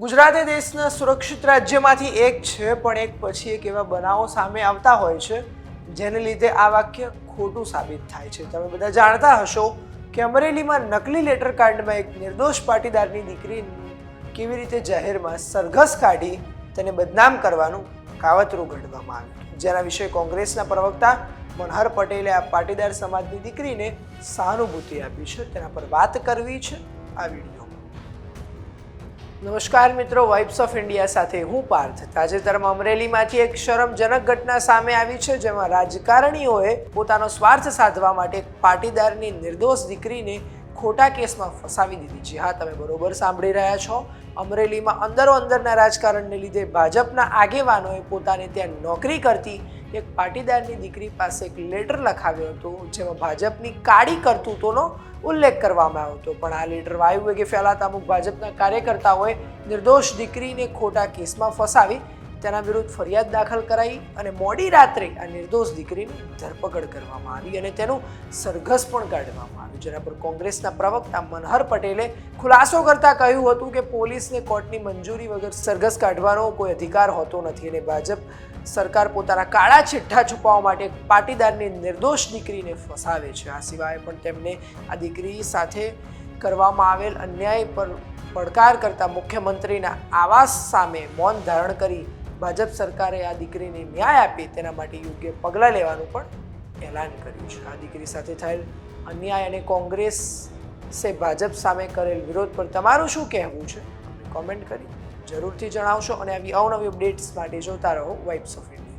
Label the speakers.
Speaker 1: ગુજરાત એ દેશના સુરક્ષિત રાજ્યમાંથી એક છે, પણ એક પછી એક એવા બનાવો સામે આવતા હોય છે, જેને લીધે આ વાક્ય ખોટું સાબિત થાય છે. તમે બધા જાણતા હશો કે અમરેલીમાં નકલી લેટર કાર્ડમાં એક નિર્દોષ પાટીદારની દીકરી કેવી રીતે જાહેરમાં સરઘસ કાઢી તેને બદનામ કરવાનું કાવતરું ઘડવામાં આવ્યું જેના વિશે કોંગ્રેસના પ્રવક્તા મનહર પટેલે આ પાટીદાર સમાજની દીકરીને સહાનુભૂતિ આપી છે. તેના પર વાત કરવી છે. આ વિડીયોમાં નમસ્કાર મિત્રો વાઇબ્સ ઓફ ઇન્ડિયા સાથે હું પાર્થ. તાજેતરમાં અમરેલીમાંથી એક શરમજનક ઘટના સામે આવી છે, જેમાં રાજકારણીઓએ પોતાનો સ્વાર્થ સાધવા માટે પાટીદારની નિર્દોષ દીકરીને ખોટા કેસમાં ફસાવી દીધી છે. હા, તમે બરોબર સાંભળી રહ્યા છો. અમરેલીમાં અંદરો અંદરના રાજકારણને લીધે ભાજપના આગેવાનોએ પોતાને ત્યાં નોકરી કરતી એક પાટીદારની દીકરી પાસે એક લેટર લખાવ્યો હતો, જેમાં ભાજપની કાળી કરતૂતોનો ઉલ્લેખ કરવામાં આવ્યો હતો. પણ આ લેટર વાયુ વેગે ફેલાતા અમુક ભાજપના કાર્યકર્તાઓએ નિર્દોષ દીકરીને ખોટા કેસમાં ફસાવી તેના વિરુદ્ધ ફરિયાદ દાખલ કરાઈ અને મોડી રાત્રે આ નિર્દોષ દીકરીની ધરપકડ કરવામાં આવી અને તેનું સરઘસ પણ કાઢવામાં આવ્યું, જેના પર કોંગ્રેસના પ્રવક્તા મનહર પટેલે ખુલાસો કરતા કહ્યું હતું કે પોલીસને કોર્ટની મંજૂરી વગર સરઘસ કાઢવાનો કોઈ અધિકાર હોતો નથી અને ભાજપ સરકાર પોતાના કાળા છિઠ્ઠા છુપાવવા માટે પાટીદારની નિર્દોષ દીકરીને ફસાવે છે. આ સિવાય પણ તેમને આ દીકરી સાથે કરવામાં આવેલ અન્યાય પર પડકાર કરતા મુખ્યમંત્રીના આવાસ સામે મૌન ધારણ કરી ભાજપ સરકારે આ દીકરીને ન્યાય આપે તેના માટે યોગ્ય પગલાં લેવાનું પણ એલાન કર્યું છે. આ દીકરી સાથે થયેલ અન્યાય અને કોંગ્રેસે ભાજપ સામે કરેલ વિરોધ પર તમારું શું કહેવું છે? કોમેન્ટ કરી જરૂરથી જણાવશો અને આવી અવનવી અપડેટ્સ માટે જોતા રહો વાઇબ્સ ઓફ ઇન્ડિયા